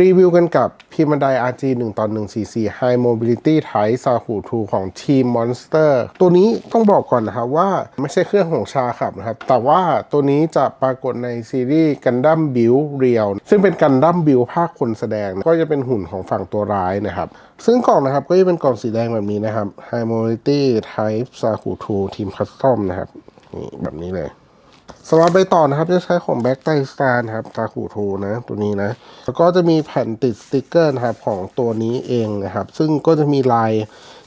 รีวิวกันกับพีมันได RG 1ต่อ1 cc High Mobility Type s a h u 2ของ Team Monster ตัวนี้ต้องบอกก่อนนะครับว่าไม่ใช่เครื่องของชาขับนะครับ แต่ว่าตัวนี้จะปรากฏในซีรีส์ Gundam Build Real ซึ่งเป็น Gundam Build ภาคคนแสดง ก็จะเป็นหุ่นของฝั่งตัวร้ายนะครับ ซึ่งกล่องนะครับก็จะเป็นกล่องสีแดงแบบนี้นะครับ High Mobility Type s a h u 2 Team Custom นะครับนี่แบบนี้เลย สำหรับใบต่อนะครับจะใช้ของแบ็กไตสตาร์นะครับตาคูโทนะตัวนี้นะแล้วก็จะมีแผ่นติดสติกเกอร์นะครับของตัวนี้เองนะครับ ซึ่งก็จะมีลาย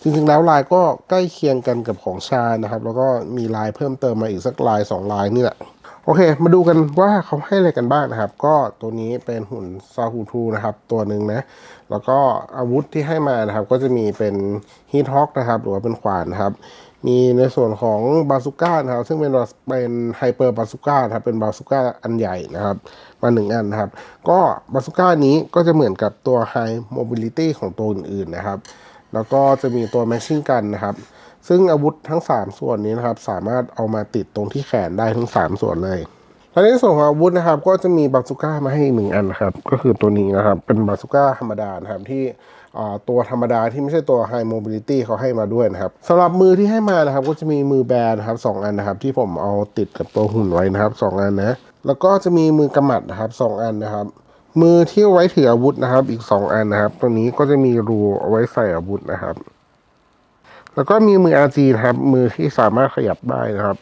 จริงๆแล้วลายก็ใกล้เคียงกันกับของชานะครับ แล้วก็มีลายเพิ่มเติมมาอีกสักลายสองลายนี่แหละโอเค มาดูกันว่าเขาให้อะไรกันบ้างนะครับ ก็ตัวนี้เป็นหุ่นซาฮูทูนะครับ ตัวหนึ่งนะ แล้วก็อาวุธที่ให้มานะครับ ก็จะมีเป็นฮีทฮอกนะครับ หรือว่าเป็นขวานนะครับ มีในส่วนของบาซูก้านะครับ ซึ่งเป็นเป็นไฮเปอร์บาซูก้าครับเป็นบาซูก้าอันใหญ่นะครับ มาหนึ่งอันนะครับ ก็บาซูก้านี้ก็จะเหมือนกับตัวไฮโมบิลิตี้ของตัวอื่นๆนะครับ แล้วก็จะมีตัวแมชชิ่งกันนะครับ ซึ่งอาวุธทั้ง 3 ส่วนนี้นะครับ สามารถเอามาติดตรงที่แขนได้ทั้ง 3 ส่วนเลยและในส่วนของอาวุธนะครับ ก็จะมีบาซูก้ามาให้อีกหนึ่งอันนะครับ ก็คือตัวนี้นะครับ เป็นบาซูก้าธรรมดานะครับที่ ตัวธรรมดาที่ไม่ใช่ตัว High Mobility เขาให้มาด้วยนะครับสำหรับมือที่ให้มานะครับ ก็จะมีมือแบนนะครับสองอันนะครับ ที่ผมเอาติดกับตัวหุ่นไว้นะครับสองอันนะ แล้วก็จะมีมือกำมัดนะครับสองอันนะครับมือที่ไว้ถืออาวุธนะครับ อีกสองอันนะครับตรงนี้ก็จะมีรูเอาไว้ใส่อาวุธนะครับ แล้วก็มีมือ RG นะครับ มือที่สามารถขยับได้นะครับ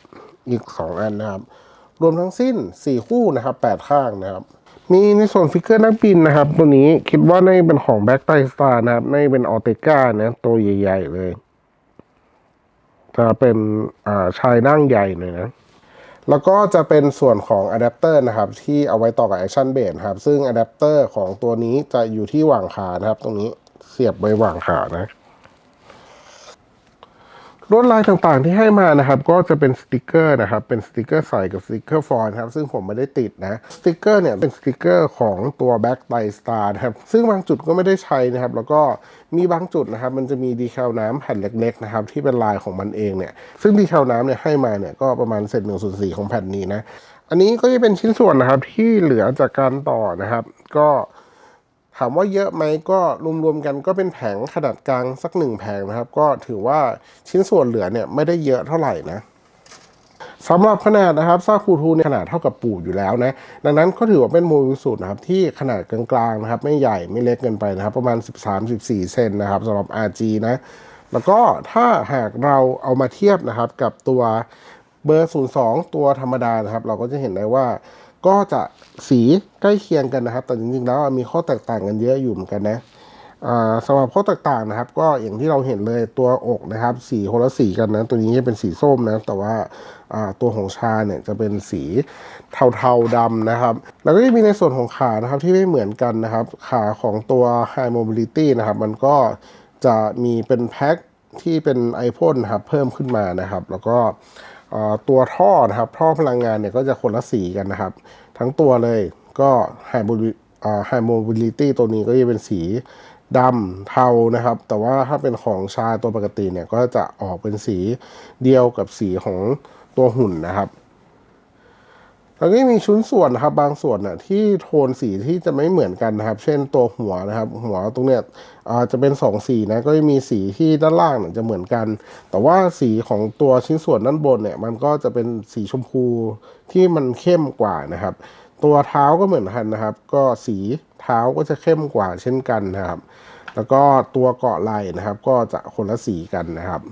อีก 2 อันนะครับ รวมทั้งสิ้น 4 คู่นะครับ 8 ข้างนะครับ มีในส่วนฟิกเกอร์นักบินนะครับ ตัวนี้คิดว่าในเป็นของแบ็กไตสตาร์นะครับในเป็นออเตก้านะตัวใหญ่ ๆ เลย จะเป็นอ่าชายนั่งใหญ่เลยนะแล้วก็จะเป็นส่วนของอะแดปเตอร์นะครับ ที่เอาไว้ต่อกับแอคชั่นเบสครับ ซึ่งอะแดปเตอร์ของตัวนี้จะอยู่ที่หว่างขานะครับ ตรงนี้เสียบไว้หว่างขานะ ลวดลายต่างๆที่ให้มานะครับ ก็จะเป็นสติกเกอร์นะครับ เป็นสติกเกอร์ใส่กับสติกเกอร์ฟอนต์ครับซึ่งผมไม่ได้ติดนะสติกเกอร์เนี่ยเป็นสติกเกอร์ของตัว Back b y Star นะครับซึ่งบางจุดก็ไม่ได้ใช้นะครับ แล้วก็มีบางจุดนะครับ มันจะมีดีแคลน้ำแผ่นเล็กๆนะครับที่เป็นลายของมันเองเนี่ยซึ่งดีแคลน้ำเนี่ยให้มาเนี่ยก็ประมาณเศษหนึ่งส่วนสี่ของแผ่นนี้นะอันนี้ก็จะเป็นชิ้นส่วนนะครับที่เหลือจากการต่อนะครับ ก็ ถามว่าเยอะไหมก็รวมๆกันก็เป็นแผงขนาดกลางสักหนึ่งแผงนะครับ ก็ถือว่าชิ้นส่วนเหลือเนี่ยไม่ได้เยอะเท่าไหร่นะสำหรับขนาดนะครับซาคูทูเนี่ยขนาดเท่ากับปู่อยู่แล้วนะ ดังนั้นก็ถือว่าเป็นโมบิลสูตรนะครับที่ขนาดกลางๆนะครับ ไม่ใหญ่ไม่เล็กเกินไปนะครับ ประมาณ 13-14 เซนนะครับสำหรับ RG นะ แล้วก็ถ้าหากเราเอามาเทียบนะครับกับตัวเบอร์ 02 ตัวธรรมดานะครับ เราก็จะเห็นได้ว่า ก็จะสีใกล้เคียงกันนะครับ แต่จริงๆแล้วมีข้อแตกต่างกันเยอะอยู่เหมือนกันนะสำหรับข้อแตกต่างนะครับ ก็อย่างที่เราเห็นเลยตัวอกนะครับ สีคนละสีกันนะ ตัวนี้จะเป็นสีส้มนะ แต่ว่าตัวของชาเนี่ยจะเป็นสีเทาๆดำนะครับ แล้วก็จะมีในส่วนของขานะครับที่ไม่เหมือนกันนะครับ ขาของตัว High Mobility นะครับ มันก็จะมีเป็นแพ็คที่เป็นไอพ่นนะครับเพิ่มขึ้นมานะครับ แล้วก็ ตัวท่อนะครับท่อพลังงานเนี่ยก็จะคนละสีกันนะครับ ทั้งตัวเลยก็ไฮโมบิลิตี้ตัวนี้ก็จะเป็นสีดำเทานะครับ แต่ว่าถ้าเป็นของชาตัวปกติเนี่ยก็จะออกเป็นสีเดียวกับสีของตัวหุ่นนะครับ แล้วก็มีชิ้นส่วนนะครับ บางส่วนน่ะที่โทนสีที่จะไม่เหมือนกันนะครับ เช่นตัวหัวนะครับ หัวตรงเนี้ยจะเป็นสองสีนะก็จะมีสีที่ด้านล่างเนี่ยจะเหมือนกัน แต่ว่าสีของตัวชิ้นส่วนด้านบนเนี่ยมันก็จะเป็นสีชมพูที่มันเข้มกว่านะครับ ตัวเท้าก็เหมือนกันนะครับ ก็สีเท้าก็จะเข้มกว่าเช่นกันนะครับ แล้วก็ตัวเกาะไหล่นะครับ ก็จะคนละสีกันนะครับ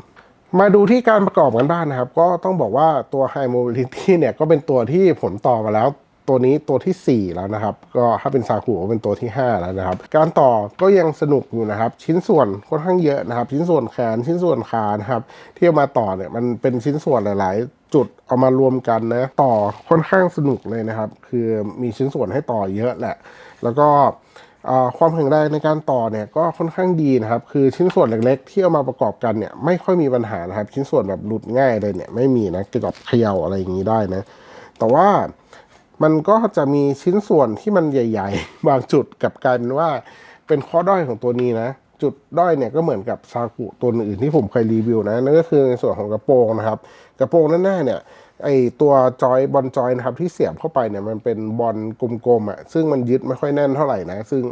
มาดูที่การประกอบกันบ้างนะครับ ก็ต้องบอกว่าตัว High Mobility เนี่ยก็เป็นตัวที่ผมต่อมาแล้วตัวนี้ตัวทีสี่ 4 แล้วนะครับ ก็ถ้าเป็นซากุก็เป็นตัวที่ 5 แล้วนะครับ การต่อก็ยังสนุกอยู่นะครับ ชิ้นส่วนค่อนข้างเยอะนะครับ ชิ้นส่วนแขนชิ้นส่วนขานะครับที่เอามาต่อเนี่ยมันเป็นชิ้นส่วนหลาย ๆ จุดเอามารวมกันนะต่อค่อนข้างสนุกเลยนะครับ คือมีชิ้นส่วนให้ต่อเยอะแหละ แล้วก็ ความแข็งแรงในการต่อเนี่ยก็ค่อนข้างดีนะครับ คือชิ้นส่วนเล็กๆ ที่เอามาประกอบกันเนี่ยไม่ค่อยมีปัญหานะครับ ชิ้นส่วนแบบหลุดง่ายเลยเนี่ยไม่มีนะเกี่ยวกับเขย่าอะไรอย่างนี้ได้นะ แต่ว่ามันก็จะมีชิ้นส่วนที่มันใหญ่ ๆ บางจุดกับกลายเป็นว่าเป็นข้อด้อยของตัวนี้นะ จุดด้อยเนี่ยก็เหมือนกับซากุตัวอื่นที่ผมเคยรีวิวนะนั่นก็คือในส่วนของกระโปรงนะครับ กระโปรงด้านหน้าเนี่ย ไอตัวจอยบอลจอยนะครับที่เสียบเข้าไปเนี่ยมันเป็นบอลกลมๆอะซึ่งมันยึดไม่ค่อยแน่นเท่าไหร่นะ ซึ่ง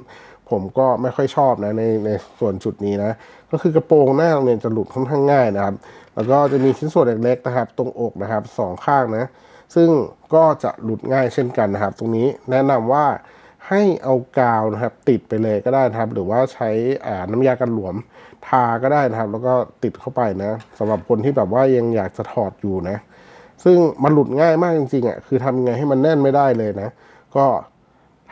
ผมก็ไม่ค่อยชอบนะในในส่วนจุดนี้นะ ก็คือกระโปรงหน้าเนี่ยจะหลุดค่อนข้างง่ายนะครับ แล้วก็จะมีชิ้นส่วนเล็กๆนะครับ ตรงอกนะครับสองข้างนะ ซึ่งก็จะหลุดง่ายเช่นกันนะครับ ตรงนี้แนะนำว่าให้เอากาวนะครับติดไปเลยก็ได้นะครับ หรือว่าใช้น้ำยากันหลวมทาก็ได้นะครับ แล้วก็ติดเข้าไปนะสำหรับคนที่แบบว่ายังอยากจะถอดอยู่นะ ซึ่งมันหลุดง่ายมากจริงๆอะคือทำยังไงให้มันแน่นไม่ได้เลยนะ ก็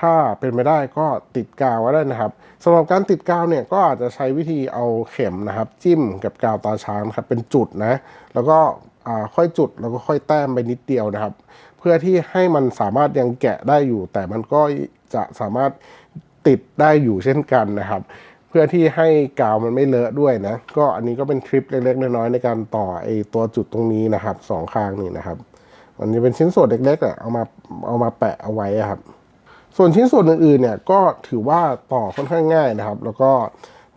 ถ้าเป็นไม่ได้ก็ติดกาวก็ได้นะครับสำหรับการติดกาวเนี่ยก็อาจจะใช้วิธีเอาเข็มนะครับ จิ้มกับกาวตาช้างครับเป็นจุดนะ แล้วก็อ่าค่อยจุดแล้วก็ค่อยแต้มไปนิดเดียวนะครับ เพื่อที่ให้มันสามารถยังแกะได้อยู่ แต่มันก็จะสามารถติดได้อยู่เช่นกันนะครับ เพื่อที่ให้กาวมันไม่เลอะด้วยนะ ก็อันนี้ก็เป็นทริปเล็กๆน้อยๆในการต่อไอตัวจุดตรงนี้นะครับสองข้างนี่นะครับอันนี้เป็นชิ้นส่วนเล็กๆอะเอามาเอามาแปะเอาไว้อะครับ ส่วนชิ้นส่วนอื่นๆเนี่ยก็ถือว่าต่อค่อนข้างง่ายนะครับ แล้วก็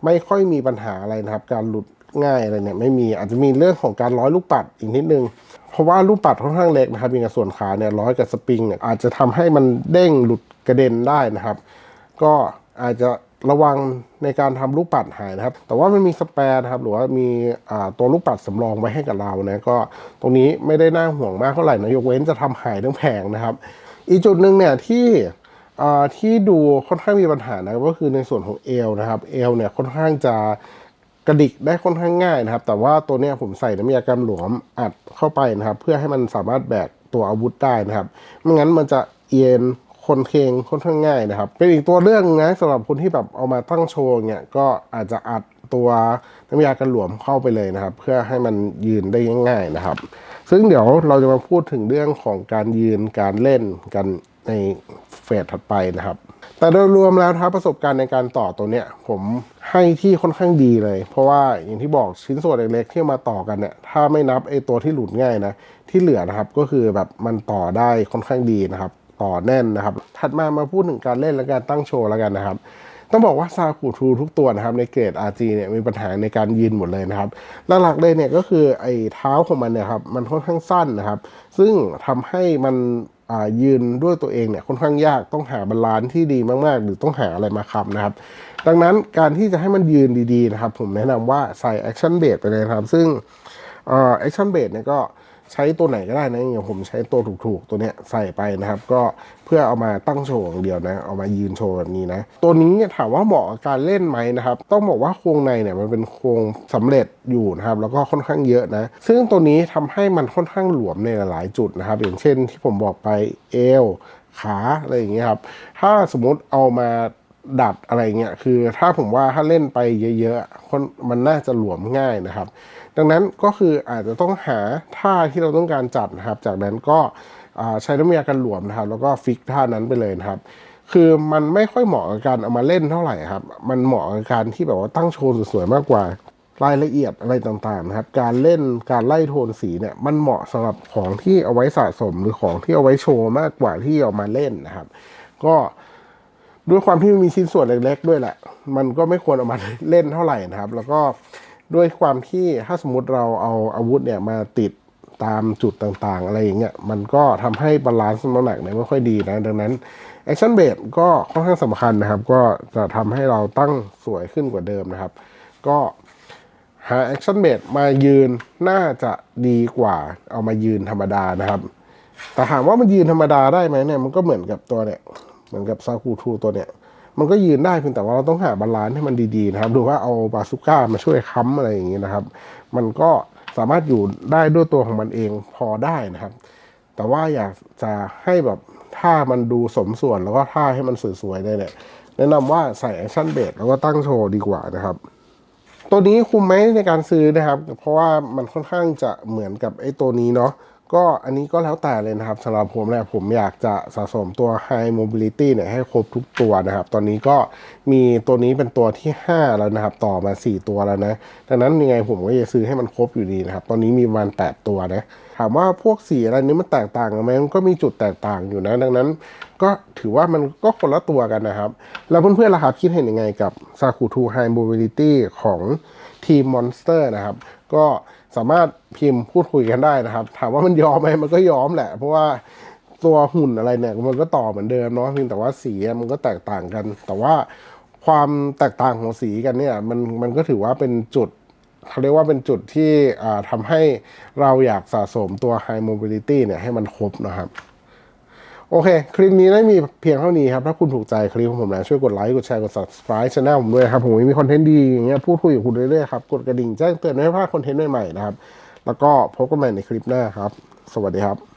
ไม่ค่อยมีปัญหาอะไรนะครับ การหลุดง่ายอะไรเนี่ยไม่มีอาจจะมีเรื่องของการร้อยลูกปัดอีกนิดนึง เพราะว่าลูกปัดค่อนข้างเล็กนะครับมีกับส่วนขาเนี่ยร้อยกับสปริงเนี่ยอาจจะทำให้มันเด้งหลุดกระเด็นได้นะครับ ก็อาจจะ ระวังในการทำลูกปัดหายนะครับ แต่ว่ามันมีสแปร์นะครับ หรือว่ามีตัวลูกปัดสำรองไว้ให้กับเรานะก็ตรงนี้ไม่ได้น่าห่วงมากเท่าไหร่นะยกเว้นจะทำหายทั้งแผงนะครับ อีกจุดหนึ่งเนี่ยที่ที่ดูค่อนข้างมีปัญหานะก็คือในส่วนของเอวนะครับเอวเนี่ยค่อนข้างจะกระดิกได้ค่อนข้างง่ายนะครับ แต่ว่าตัวเนี้ยผมใส่น้ำยากันหลวมอัดเข้าไปนะครับ เพื่อให้มันสามารถแบกตัวอาวุธได้นะครับไม่งั้นมันจะเอียน คนเคงค่อนข้างง่ายนะครับ เป็นอีกตัวเรื่องนะสำหรับคนที่แบบเอามาตั้งโชว์เนี่ยก็อาจจะอัดตัวน้ำยากันหลวมเข้าไปเลยนะครับ เพื่อให้มันยืนได้ง่ายๆนะครับ ซึ่งเดี๋ยวเราจะมาพูดถึงเรื่องของการยืนการเล่นกันในเฟสถัดไปนะครับ แต่โดยรวมแล้วนะครับประสบการณ์ในการต่อตัวเนี้ยผมให้ที่ค่อนข้างดีเลย เพราะว่าอย่างที่บอกชิ้นส่วนเล็กๆที่มาต่อกันเนี่ยถ้าไม่นับไอตัวที่หลุดง่ายนะที่เหลือนะครับก็คือแบบมันต่อได้ค่อนข้างดีนะครับ ต่อแน่นนะครับ ถัดมามาพูดถึงการเล่นและการตั้งโชว์แล้วกันนะครับต้องบอกว่าซากุทูทุกตัวนะครับในเกรด RG เนี่ยมีปัญหาในการยืนหมดเลยนะครับ หลักๆเลยเนี่ยก็คือไอ้เท้าของมันเนี่ยครับมันค่อนข้างสั้นนะครับ ซึ่งทำให้มันยืนด้วยตัวเองเนี่ยค่อนข้างยากต้องหาบาลานซ์ที่ดีมากๆ หรือต้องหาอะไรมาค้ำนะครับ ดังนั้นการที่จะให้มันยืนดีๆนะครับ ผมแนะนำว่าใส่ Action b a s ไปเลยครับ ซึ่งเอ่อ Action b a s เนี่ยก็ ใช้ตัวไหนก็ได้นะอย่างผมใช้ตัวถูกๆ ตัวเนี้ยใส่ไปนะครับ ก็เพื่อเอามาตั้งโชว์อย่างเดียวนะ เอามายืนโชว์แบบนี้นะ ตัวนี้เนี่ยถามว่าเหมาะกับการเล่นไหมนะครับ ต้องบอกว่าโครงในเนี่ยมันเป็นโครงสำเร็จอยู่นะครับ แล้วก็ค่อนข้างเยอะนะ ซึ่งตัวนี้ทำให้มันค่อนข้างหลวมในหลายจุดนะครับ อย่างเช่นที่ผมบอกไปเอวขาอะไรอย่างเงี้ยครับ ถ้าสมมติเอามา ดัดอะไรเงี้ยคือถ้าผมว่าถ้าเล่นไปเยอะๆคนมันน่าจะหลวมง่ายนะครับ ดังนั้นก็คืออาจจะต้องหาท่าที่เราต้องการจัดนะครับ จากนั้นก็ใช้น้ำยากันหลวมนะครับ แล้วก็ฟิกท่านั้นไปเลยนะครับ คือมันไม่ค่อยเหมาะกับการเอามาเล่นเท่าไหร่ครับ มันเหมาะกับการที่แบบว่าตั้งโชว์สวยๆมากกว่ารายละเอียดอะไรต่างๆนะครับ การเล่นการไล่โทนสีเนี่ยมันเหมาะสำหรับของที่เอาไว้สะสมหรือของที่เอาไว้โชว์มากกว่าที่เอามาเล่นนะครับ ก็ ด้วยความที่มันมีชิ้นส่วนเล็กๆด้วยแหละ มันก็ไม่ควรเอามาเล่นเท่าไหร่นะครับ แล้วก็ด้วยความที่ถ้าสมมติเราเอาอาวุธเนี่ยมาติดตามจุดต่างๆ อะไรอย่างเงี้ยมันก็ทำให้บาลานซ์น้ำหนักเนี่ยไม่ค่อยดีนะ ดังนั้น Action b a s ก็ค่อนข้างสำคัญนะครับ ก็จะทำให้เราตั้งสวยขึ้นกว่าเดิมนะครับ ก็หา Action b a s มายืนน่าจะดีกว่าเอามายืนธรรมดานะครับ แต่ถามว่ามันยืนธรรมดาได้ไหมเนี่ยมันก็เหมือนกับตัวเนี่ย เหมือนกับซาคูทูตัวเนี่ยมันก็ยืนได้เพียงแต่ว่าเราต้องหาบาลานซ์ให้มันดีๆนะครับดูว่าเอาบาซูก้ามาช่วยค้ำอะไรอย่างนี้นะครับ มันก็สามารถอยู่ได้ด้วยตัวของมันเองพอได้นะครับ แต่ว่าอยากจะให้แบบถ้ามันดูสมส่วนแล้วก็ท่าให้มันสวยๆได้เนี่ยแนะนำว่าใส่แอคชั่นเบสแล้วก็ตั้งโชว์ดีกว่านะครับ ตัวนี้คุ้มไหมในการซื้อนะครับ เพราะว่ามันค่อนข้างจะเหมือนกับไอ้ตัวนี้เนาะ ก็อันนี้ก็แล้วแต่เลยนะครับสำหรับผมเนี่ยผมอยากจะสะสมตัว High Mobility เนี่ยให้ครบทุกตัวนะครับ ตอนนี้ก็มีตัวนี้เป็นตัวที่ 5 แล้วนะครับ ต่อมา 4 ตัวแล้วนะดังนั้นยังไงผมก็จะซื้อให้มันครบอยู่ดีนะครับ ตอนนี้มีประมาณ 8 ตัวนะถามว่าพวกสีอะไรนี้มันแตกต่างกันไหมมันก็มีจุดแตกต่างอยู่นะ ดังนั้นก็ถือว่ามันก็คนละตัวกันนะครับ แล้วเพื่อนๆล่ะครับคิดเห็นยังไงกับ s a k u t u High Mobility ของทีม Monster นะครับ ก็ สามารถพิมพ์พูดคุยกันได้นะครับ ถามว่ามันยอมไหมมันก็ยอมแหละ เพราะว่าตัวหุ่นอะไรเนี่ยมันก็ต่อเหมือนเดิมเนาะเพียงแต่ว่าสีมันก็แตกต่างกัน แต่ว่าความแตกต่างของสีกันเนี่ยมันมันก็ถือว่าเป็นจุดเขาเรียกว่าเป็นจุดที่ทำให้เราอยากสะสมตัว High Mobility เนี่ยให้มันครบนะครับ โอเค คลิปนี้ได้มีเพียงเท่านี้ครับ ถ้าคุณถูกใจคลิปของผมนะช่วยกดไลค์ กดแชร์ กด subscribe ช่องผมด้วยครับ ผมมีคอนเทนต์ดีอย่างเงี้ยพูดคุยกับคุณเรื่อยๆครับ กดกระดิ่งแจ้งเตือนไม่พลาดคอนเทนต์ใหม่ๆนะครับ แล้วก็พบกันใหม่ในคลิปหน้าครับ สวัสดีครับ